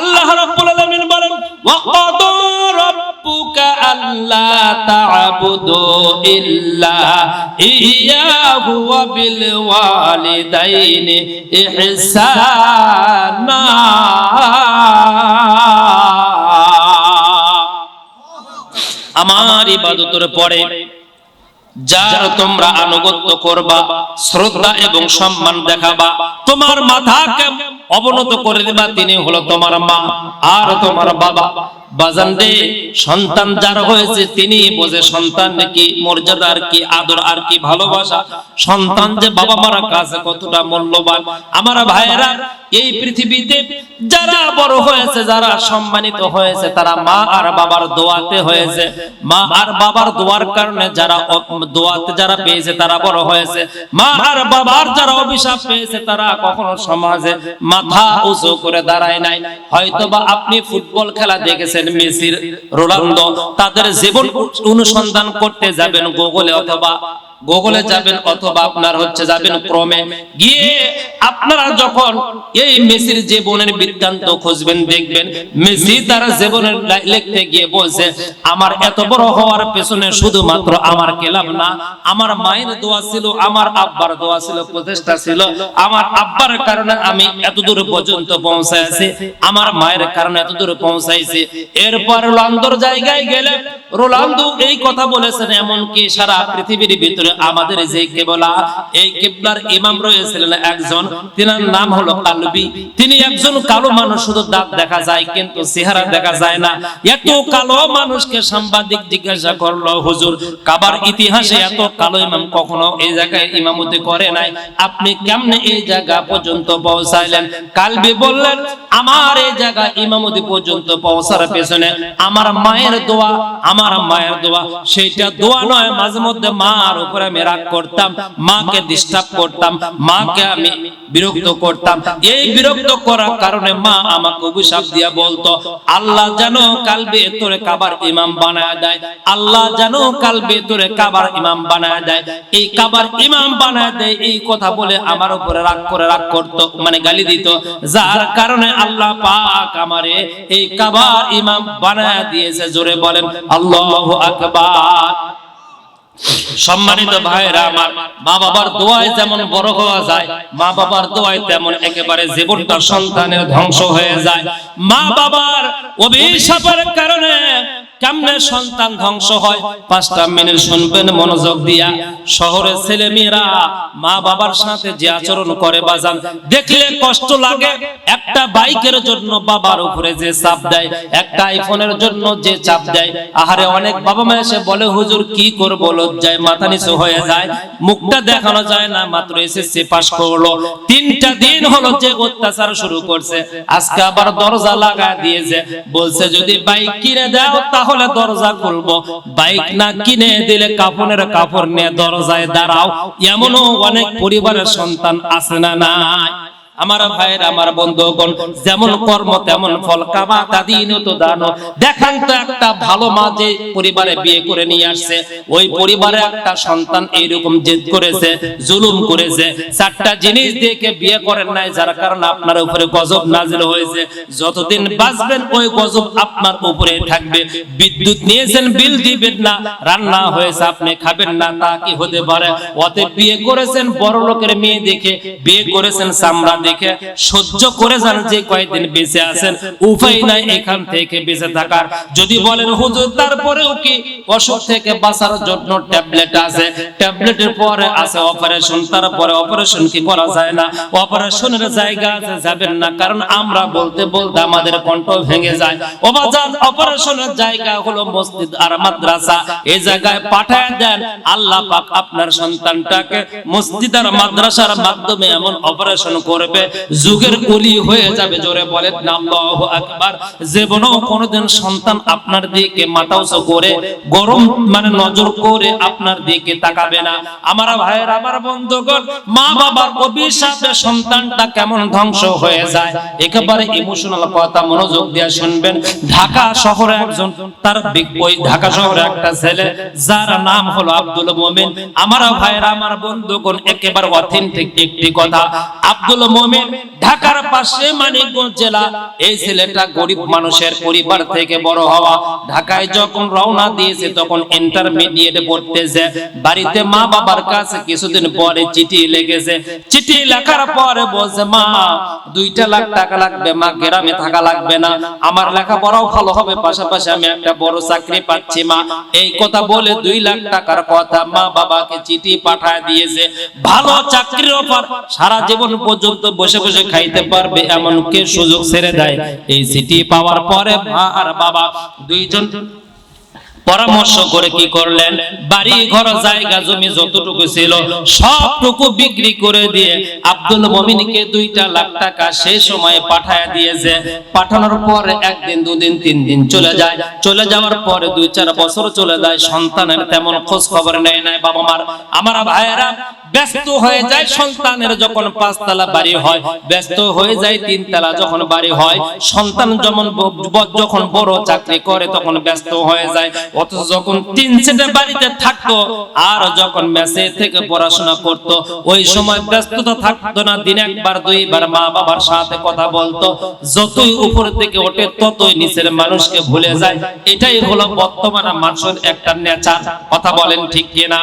আল্লাহ রাব্বুল আলামিন বলেন ওয়া ক্বাদা রাব্বুকা আল্লা তা'বুদু ইল্লা ইয়্যাহু ওয়া বিল ওয়ালিদাইনি ইহসানা. আমার ইবাদতের পরে যার তোমরা আনুগত্য করবা, শ্রদ্ধা এবং সম্মান দেখাবা, তোমার মাথাকে অবনত করে দিবা তিনি হলো তোমার মা আর তোমার বাবা। বাজান রে সন্তান যার হয়েছে তিনি বোঝে সন্তান কি মর্যাদা আর কি আদর আর কি ভালোবাসা। সন্তান যে বাবা মারা কাছে কতটা মূল্যবান। আমার ভাইয়েরা, এই পৃথিবীতে যারা বড় হয়েছে, যারা সম্মানিত হয়েছে, তারা মা আর বাবার দোয়াতে হয়েছে। মা আর বাবার দোয়ার কারণে যারা দোয়াতে যারা পেয়েছে, তারা বড় হয়েছে। মা আর বাবার যারা অভিশাপ পেয়েছে, তারা কখনো সমাজে মাথা উঁচু করে দাঁড়ায় নাই। হয়তোবা আপনি ফুটবল খেলা দেখেছেন মেসির রোনাল্ডো তাদের জীবন অনুসন্ধান করতে যাবেন গুগলে অথবা গুগলে যাবেন অথবা আপনার হচ্ছে যাবেন ক্রমে গিয়ে আপনারা যখন এই মেসির জীবনের বৃত্তান্ত খুঁজবেন, দেখবেন মেসি তার জীবনের লিখতে গিয়ে বলছে, আমার এত বড় হওয়ার পেছনে শুধুমাত্র আমার কেলাম না, আমার মায়ের দোয়া ছিল, আমার আব্বার দোয়া ছিল প্রচেষ্টা ছিল। আমার আব্বার কারণে আমি এত দূর পর্যন্ত পৌঁছাইছি, আমার মায়ের কারণে এত দূর পৌঁছাইছি। এরপর রোনালদোর জায়গায় গেলে রোনালদো এই কথা বলেছেন, এমনকি সারা পৃথিবীর ভিতরে আমাদের যে কেবলা, এই কেবলার ইমাম রয়েছিলেন একজন, তিনার নাম হলো কালবি। তিনি একজন কালো মানুষ, শুধু দাঁত দেখা যায়, কিন্তু চেহারা দেখা যায় না। এত কালো মানুষকে সাংবাদিক জিজ্ঞাসা করল, হুজুর, কাবার ইতিহাসে এত কালো ইমাম কখনো এই জায়গায় ইমামতি করে নাই? আপনি কেমনে এই জায়গা পর্যন্ত পৌঁছাইলেন? কালবি বললেন, আমার এই জায়গা ইমামতি পর্যন্ত পৌঁছার পেছনে আমার মায়ের দোয়া, আমার মায়ের দোয়া। সেইটা দোয়া নয়, মাঝে মধ্যে মা মার উপরে আমি রাগ করতাম, মাকে ডিস্টার্ব করতাম, মাকে আমি বিরক্ত করতাম। এই বিরক্ত করার কারণে মা আমাকে অভিশাপ দিয়া বলতো, আল্লাহ যেন কালবে তোরে কাবার ইমাম বানায় দেয়, আল্লাহ যেন কালবে তোরে কাবার ইমাম বানায় দেয়। এই কাবার ইমাম বানায় দেয়, এই কথা বলে আমার উপরে রাগ করে রাগ করতো মানে গালি দিত। যার কারণে আল্লাহ পাক আমারে এই কাবার ইমাম বানায় দিয়েছে, জোরে বলেন, আল্লাহু আকবার। সম্মানিত ভাইরা আমার মা বাবার দোয়ায় যেমন বড় হওয়া যায় মা বাবার দোয়ায় তেমন একেবারে জীবনটা সন্তানের ধ্বংস হয়ে যায়। মা বাবার অভিশাপের কারণে কেমনে সন্তান ধ্বংস হয়? পাঁচটা মিনিট শুনবেন মনোযোগ দিয়া। শহরের ছেলে মেয়েরা মা বাবার সাথে যে আচরণ করে বাজান, দেখলে কষ্ট লাগে। একটা বাইকের জন্য বাবার উপরে যে চাপ দেয়, একটা আইফোনের জন্য যে চাপ দেয়। আহারে, অনেক বাবা মা এসে বলে, হুজুর, কি করব? লজ্জায় মাথা নিচু হয়ে যায়। মুখটা দেখানো যায় না, মাত্র এসএসসি পাস করল। তিনটা দিন হলো যে অত্যাচার শুরু করছে। আজকে আবার দরজা লাগা দিয়েছে। বলছে, যদি বাইক কিনে দাও, তাহলে দরজা খুলবো। বাইক না কিনে দিলে কাপড়ের কাপড় নিয়ে দরজায় দাঁড়াও। এমনও অনেক পরিবারের সন্তান আছে না নাই? আমার ভাইয়ের, আমার বন্ধুগণ, যেমন কর্ম, তেমন ফল। কামা তাদিন তো দানো। দেখান তো একটা ভালো মা যে পরিবারে বিয়ে করে নিয়ে আসছে। ওই পরিবারে একটা সন্তান এইরকম জেদ করেছে, জুলুম করেছে। চারটা জিনিস দেখে বিয়ে করেন নাই, যার কারণে আপনার উপরে গজব নাজিল হয়েছে। যতদিন বাঁচবেন, ওই গজব আপনার উপরে থাকবে। বিদ্যুৎ নিয়েছেন, বিল দিবেন না, রান্না হয়েছে, আপনি খাবেন না, তা কি হতে পারে? অতে বিয়ে করেছেন বড় লোকের মেয়ে দেখে বিয়ে করেছেন, চামড়া দেখে সহ্য করে যান যে কয়েকদিন বেঁচে আছেন। উপায় নাই এখান থেকে বেঁচে থাকার। যদি বলেন, হুজুর, তারপরেও কি অসুখ থেকে বাঁচার জন্য ট্যাবলেট আছে? ট্যাবলেটের পরে আছে অপারেশন, তারপরে অপারেশন কি করা যায় না? অপারেশনের জায়গা আছে, যাবেন না। কারণ আমরা বলতে বলতে আমাদের কণ্ঠ ভেঙে যায়। ওবাজান অপারেশনের জায়গা হলো মসজিদ আর মাদ্রাসা। এই জায়গায় পাঠায় দেন, আল্লাহ পাক আপনার সন্তানটাকে মসজিদ আর মাদ্রাসার মাধ্যমে এমন অপারেশন করবে যুগের কলি হয়ে যাবে, জোরে না আল্লাহু আকবার। জীবনেও কোনোদিন সন্তান আপনার দিকে মাথা উঁচু করে, গরম মানে নজর করে আপনার দিকে তাকাবে না। আমার ভাইয়ের, আমার বন্ধুগণ মা বাবার অভিশাপে সন্তানটা কেমন ধ্বংস হয়ে যায়? একেবারে ইমোশনাল কথা মনোযোগ দিয়ে শুনবেন। ঢাকা শহরে একজন, তার ওই ঢাকা শহরে একটা ছেলে, যার নাম হলো আব্দুল মোমিন। আমার ভাইয়ের, আমার বন্ধুগণ, একেবারে অথেন্টিক একটি কথা। আব্দুল মোমিন মোমেন ঢাকার পাশে মানিকগঞ্জ জেলা। এই ছেলেটা গরিব মানুষের পরিবার থেকে বড় হওয়া। ঢাকায় যখন রওনা দিয়েছে, তখন ইন্টারমিডিয়েট পড়তেছে। বাড়িতে মা বাবার কাছে কিছুদিন পরে চিঠি লেগেছে। চিঠি লেখার পরে বলছে, মা, দুইটা লাখ টাকা লাগবে, মা, গ্রামে থাকা লাগবে না। আমার ভালো হবে, পাশাপাশি আমি একটা বড় চাকরি পাচ্ছি, মা। এই কথা বলে দুই লাখ টাকার কথা মা বাবাকে চিঠি পাঠায় দিয়েছে। ভালো চাকরির অফার সারা জীবন পর্যন্ত বসে বসে খাইতে পারবে এমন কে সুযোগ ছেড়ে দেয়? এই চিঠি পাওয়ার পরে মা আর বাবা দুইজন পরামর্শ করে কি করলেন? বাড়ি ঘর জায়গা, জমি যতটুকু ছিল সবটুকু বিক্রি করে দিয়ে আব্দুল মমিনকে দুইটা লাখ টাকা সেই সময়ে পাঠায় দিয়েছে। পাঠানোর পর একদিন, দুদিন তিন দিন চলে যায়। চলে যাওয়ার পরে দুই, চার বছর চলে যায়। সন্তানের তেমন খোঁজ খবর নেয় নাই বাবা মার। আমার ভাইয়েরা ব্যস্ত হয়ে যায় সন্তানের যখন পাঁচতলা বাড়ি হয়, ব্যস্ত হয়ে যায় তিনতলা যখন বাড়ি হয়, সন্তান যেমন যখন বড় চাকরি করে তখন ব্যস্ত হয়ে যায়। অথচ যখন তিন সেটে বাড়িতে থাকতো আর যখন মেসে থেকে পড়াশোনা করত, ওই সময় ব্যস্ততা থাকতো না, দিন একবার, দুইবার মা বাবার সাথে কথা বলতো। যতই উপর থেকে ওঠে, ততই নিচের মানুষকে ভুলে যায়। এটাই হলো বর্তমান মানুষের একটা নেচার। কথা বলেন ঠিক কিনা?